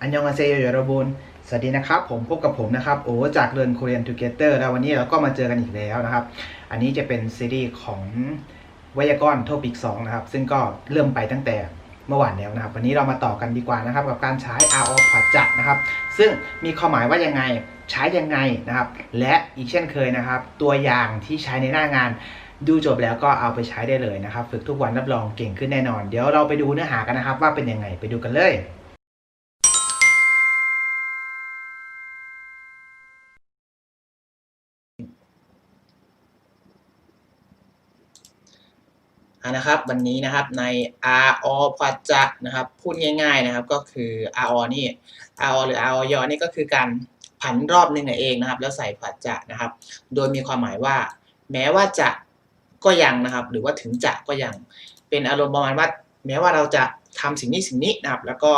อันยองอาเซโยยรบุนสวัสดีนะครับ ผมพบกับผมนะครับโอจากเรียน Korean Together แล้ววันนี้เราก็มาเจอกันอีกแล้วนะครับ อันนี้จะเป็นซีรีส์ของไวยากรณ์โทปิก2นะครับ ซึ่งก็เริ่มไปตั้งแต่เมื่อวานแล้วนะครับ วันนี้เรามาต่อกันดีกว่านะครับ กับการใช้ r o ผัดจัดนะครับ ซึ่งมีความหมายว่ายังไงใช้ยังไงนะครับ และอีกเช่นเคยนะครับ ตัวอย่างที่ใช้ในหน้างานดูจบแล้วก็เอาไปใช้ได้เลยนะครับ ฝึกทุกวันรับรองเก่งขึ้นแน่นอน เดี๋ยวเราไปดูเนื้อหากันนะครับ ว่าเป็นยังไงไปดูกันเลย นะครับวันนี้นะครับใน r o ปัจจะนะครับพูดง่ายๆนะครับก็คือ r o นี่ r o หรือ r o ยอนี่ก็คือการผันรอบหนึ่งเองนะครับ แล้วใส่ปัจจะนะครับ โดยมีความหมายว่า แม้ว่าจะก็ยังนะครับ หรือว่าถึงจะก็ยังเป็นอารมณ์ประมาณว่าแม้ว่าเราจะทำสิ่งนี้สิ่งนี้นะครับ แล้วก็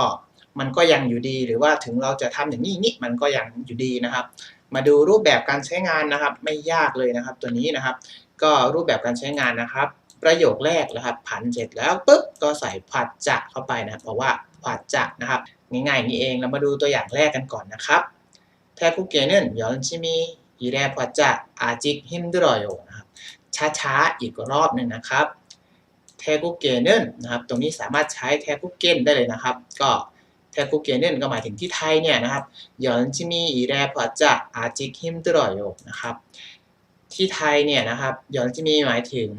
มันก็ยังอยู่ดีหรือว่าถึงเราจะทำอย่างนี้นี้มันก็ยังอยู่ดีนะครับ มาดูรูปแบบการใช้งานนะครับ ไม่ยากเลยนะครับ ตัวนี้นะครับ ก็รูปแบบการใช้งานนะครับ ประโยคแรกนะครับผันเสร็จแล้วปุ๊บก็ใส่ผัดจะเข้าไปนะครับ เพราะว่าผัดจะนะครับง่ายๆนี่เองเรามาดูตัวอย่างแรกกันก่อนนะครับแทคุเกนึนยอนชิมิอีแรผัดจะอาจิกฮิมดรอยนะครับช้าๆอีกรอบหนึ่งนะครับแทคุเกนึนนะครับตรงนี้สามารถใช้แทคุเกนได้เลยนะครับ ก็แทคุเกนึนก็หมายถึงที่ไทยเนี่ยนะครับยอนชิมิอีแรผัดจะอาจิกฮิมดรอยนะครับที่ไทยเนี่ยนะครับยอนชิมิหมายถึง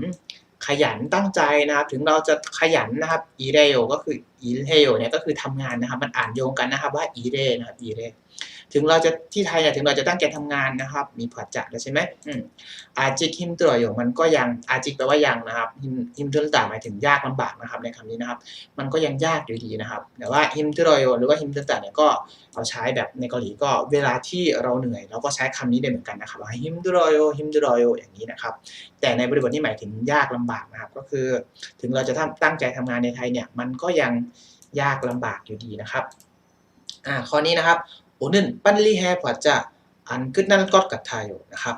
ขยันตั้งใจนะครับ ถึงเราจะขยันนะครับอีเรโยก็คืออีเรโยเนี่ยก็คือทำงานนะครับ มันอ่านโยงกันนะครับว่าอีเรนะครับอีเรถึงเราจะที่ไทยเนี่ยถึงเราจะตั้งใจทำงานนะครับ มีผัดจัดแล้วใช่ไหมอืมอาจิกิมตัวโยมันก็ยังอาจิกแปลว่ายังนะครับฮิมฮิมตัวต่างหมายถึงยากลำบากนะครับในคำนี้นะครับ มันก็ยังยากอยู่ดีนะครับ แต่ว่าฮิมตัวโยหรือว่าฮิมตัวต่างเนี่ยก็เอาใช้แบบในเกาหลีก็เวลาที่เราเหนื่อยเราก็ใช้คำนี้ได้เหมือนกันนะครับว่าฮิมตัวโยฮิมตัวโยอย่างนี้นะครับ แต่ในบริบทที่หมายถึงยากลำบากนะครับ ก็คือ ถึงเราจะตั้งใจทำงานในไทยเนี่ย มันก็ยังยากลำบากอยู่ดีนะครับ อ่า ข้อนี้นะครับโอนึนปั้นลี่แฮผัดจะอันกึดนั่นก็กัดทยนะครับ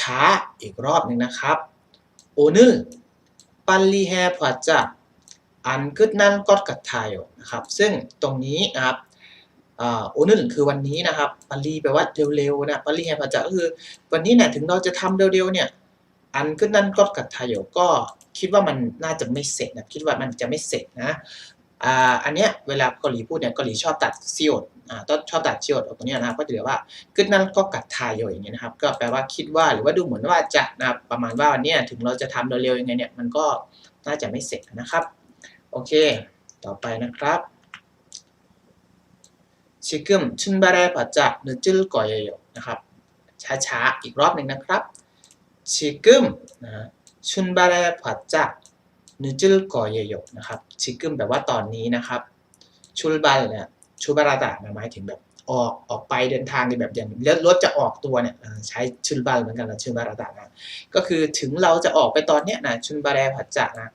ช้าๆ อีกรอบหนึ่งนะครับโอนึนปั้นลี่แฮผัดจะอันกึดนั่นก็กัดทยนะครับ ซึ่งตรงนี้นะครับโอนึนคือวันนี้นะครับปัลลีแปลว่าเร็วๆนะปัลลีแฮผัดจะก็คือ วันนี้เนี่ยถึงเราจะทำเร็วๆเนี่ย อันก็นั่นก็กัดทายก็คิดว่ามันน่าจะไม่เสร็จนะคิดว่ามันจะไม่เสร็จนะอันเนี้ยเวลาเกาหลีพูดเนี่ยเกาหลีชอบตัดซิโอดต้องชอบตัดซีอดออกตรงนี้นะครับก็จะเหลือว่าขึ้นนั่นก็กัดทายอย่อย่างเงี้ยนะครับ ก็แปลว่าคิดว่าหรือว่าดูเหมือนว่าจะนะประมาณว่าวันนี้ถึงเราจะทำเร็วๆยังไงเนี่ยมันก็น่าจะไม่เสร็จนะครับ โอเค ต่อไปนะครับชิคกึมชุนบาร์เรปัจจะนึจิลก่อยโยนะครับช้าๆอีกรอบหนึ่งนะครับ ชิกึมนะชุนบาราผวัดจะนึจิลกอเยโกนะครับชิกึมแบบว่าตอนนี้นะครับชุลบัลเนี่ยชุบาราตะหมายถึงแบบออกออกไปเดินทางในแบบอย่างแล้รถจะออกตัวเนี่ยใช้ชุนบาลเหมือนกันนะชุนบาราตะนะก็คือถึงเราจะออกไปตอนเนี้ยนะชุนบาราผัดจะนะ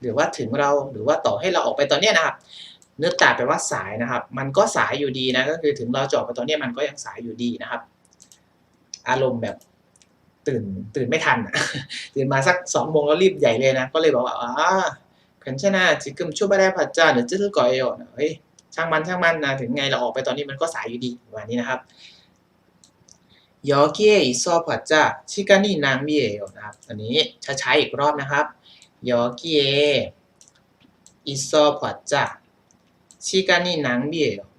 หรือว่าถึงเราหรือว่าต่อให้เราออกไปตอนเนี้ยนะครับเนื้อตาแปลว่าสายนะครับ มันก็สายอยู่ดีนะก็คือถึงเราจะออไปตอนเนี้ยมันก็ยังสายอยู่ดีนะครับ อารมณ์แบบ ตื่นตื่นไม่ทันอะตื่นมาสักสองโมงแล้วรีบใหญ่เลยนะ ก็เลยบอกว่าอ๋อขันชนะจิกึมชั่วไม่ได้ผัดจ้าหรือจื้อก่อยโยนะเฮ้ยช่างมันช่างมันนะถึงไงเราออกไปตอนนี้มันก็สายอยู่ดีประมาณนี้นะครับยอเกียอิซอผัดจ้าชิกานี่นางมีเอโยนะครับอันนี้ช้าๆอีกรอบนะครับยอเกียอิซอผัดจ้าชิกานี่นางมีเอโยนะ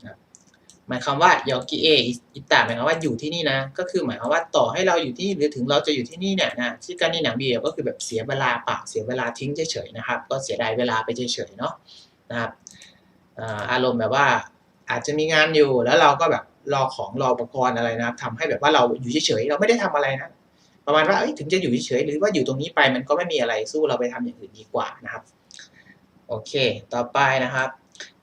หมายความว่ายอกิเออิตาหมายความว่าอยู่ที่นี่นะ ก็คือหมายความว่าต่อให้เราอยู่ที่นี่หรือถึงเราจะอยู่ที่นี่เนี่ยนะที่การนี่หนังเบียก็คือแบบเสียเวลาเปล่าเสียเวลาทิ้งเฉยๆนะครับ ก็เสียดายเวลาไปเฉยๆเนาะนะครับอารมณ์แบบว่าอาจจะมีงานอยู่แล้วเราก็แบบรอของรออุปกรณ์อะไรนะครับทำให้แบบว่าเราอยู่เฉยๆเราไม่ได้ทำอะไรนะประมาณว่าถึงจะอยู่เฉยๆหรือว่าอยู่ตรงนี้ไปมันก็ไม่มีอะไรสู้เราไปทำอย่างอื่นดีกว่านะครับ โอเค ต่อไปนะครับ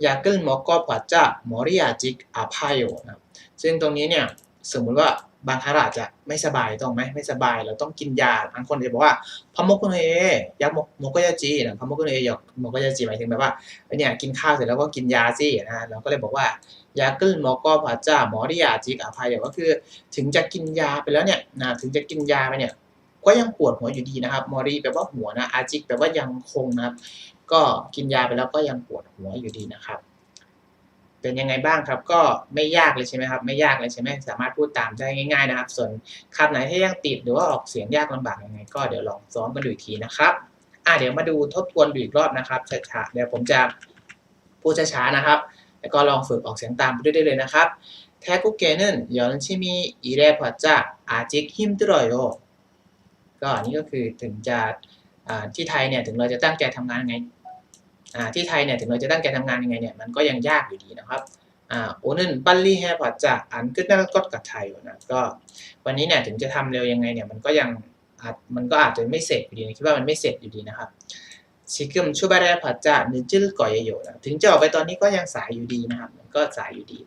ยากิลมอกก็ผัดจะมอริยาจิกอาพายโยนะครับซึ่งตรงนี้เนี่ยสมมุติว่าบางครั้งอาจจะไม่สบายต้องไหมไม่สบายเราต้องกินยาบางคนจะบอกว่าพมกเนยาโมโมกยาจีนะพมกเนยยกโมกยาจีหมายถึงแบบว่าเนี่ยกินข้าวเสร็จแล้วก็กินยาสินะเราก็เลยบอกว่ายาเกิลมอกก็ผัดจะมอริยาจิกอาพายโยก็คือ ถึงจะกินยาไปแล้วเนี่ยนะถึงจะกินยาไปเนี่ยก็ยังปวดหัวอยู่ดีนะครับ มอรีแปลว่าหัวนะอาจิกแปลว่ายังคงนะครับ ก็กินยาไปแล้วก็ยังปวดหัวอยู่ดีนะครับ เป็นยังไงบ้างครับ ก็ไม่ยากเลยใช่ไหมครับ ไม่ยากเลยใช่ไหมสามารถพูดตามได้ง่าย ๆนะครับ ส่วนคำไหนที่ยังติดหรือว่าออกเสียงยากลำบากยังไง ก็เดี๋ยวลองซ้อมกันดูอีกทีนะครับ อ่ะเดี๋ยวมาดูทบทวนดูอีกรอบนะครับช้าๆเดี๋ยวผมจะพูดช้าๆนะครับ แล้วก็ลองฝึกออกเสียงตามไปด้วยได้เลยนะครับ태국계는열심히일해봤자아직힘들어요ก็อันนี้ก็คือถึงจะอ่าที่ไทยเนี่ยถึงเราจะตั้งใจทำงานยังไงอ่า ที่ไทยเนี่ยถึงเราจะตั้งใจทำงานยังไงเนี่ยมันก็ยังยากอยู่ดีนะครับอ่าโอนึนปัลลี่แฮพอจะอันกึดนั่นก็กับไทยนะก็วันนี้เนี่ยถึงจะทำเร็วยังไงเนี่ยมันก็ยังอาจมันก็อาจจะไม่เสร็จอยู่ดีนะคิดว่ามันไม่เสร็จอยู่ดีนะครับซิกึมชูบาเรพอจะนึจิลก่อยโยนะถึงจะออกไปตอนนี้ก็ยังสายอยู่ดีนะครับมันก็สายอยู่ดี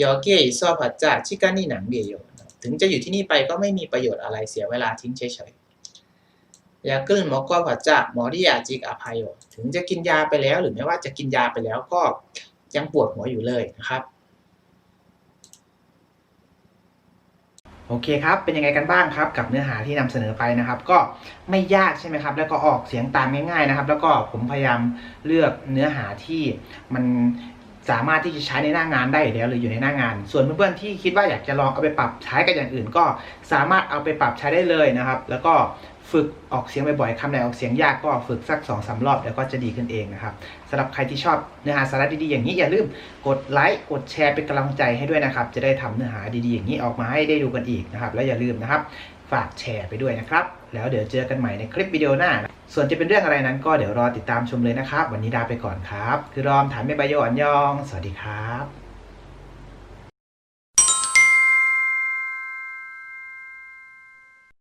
ยอเกยซอพอจะชิกานี่หนังเบียโยนะถึงจะอยู่ที่นี่ไปก็ไม่มีประโยชน์อะไรเสียเวลาทิ้งเฉยๆ ยาเกิลหมอก็ผัดจะหมอที่ยาจิกอภัยถึงจะกินยาไปแล้ว หรือไม่ว่าจะกินยาไปแล้วก็ยังปวดหัวอยู่เลยนะครับโอเคครับ เป็นยังไงกันบ้างครับ กับเนื้อหาที่นำเสนอไปนะครับ ก็ไม่ยากใช่ไหมครับ แล้วก็ออกเสียงตามง่ายๆนะครับ แล้วก็ผมพยายามเลือกเนื้อหาที่มันสามารถที่จะใช้ในหน้างานได้แล้วหรืออยู่ในหน้างาน ส่วนเพื่อนๆที่คิดว่าอยากจะลองเอาไปปรับใช้กับอย่างอื่น ก็สามารถเอาไปปรับใช้ได้เลยนะครับ แล้วก็ ฝึกออกเสียงบ่อยๆคำไหนออกเสียงยากก็ฝึกสัก2อสารอบเดี๋ยวก็จะดีขึ้นเองนะครับสำหรับใครที่ชอบเนื้อหาสาระดีๆอย่างนี้อย่าลืมกดไลค์กดแชร์เป็นกำลังใจให้ด้วยนะครับ จะได้ทำเนื้อหาดีๆอย่างนี้ออกมาให้ได้ดูกันอีกนะครับ แล้วอย่าลืมนะครับ ฝากแชร์ไปด้วยนะครับ แล้วเดี๋ยวเจอกันใหม่ในคลิปวิดีโอหน้า ส่วนจะเป็นเรื่องอะไรนั้นก็เดี๋ยวรอติดตามชมเลยนะครับ วันนี้ลาไปก่อนครับ คือรอมถามไม่ใบโยอันยอง สวัสดีครับ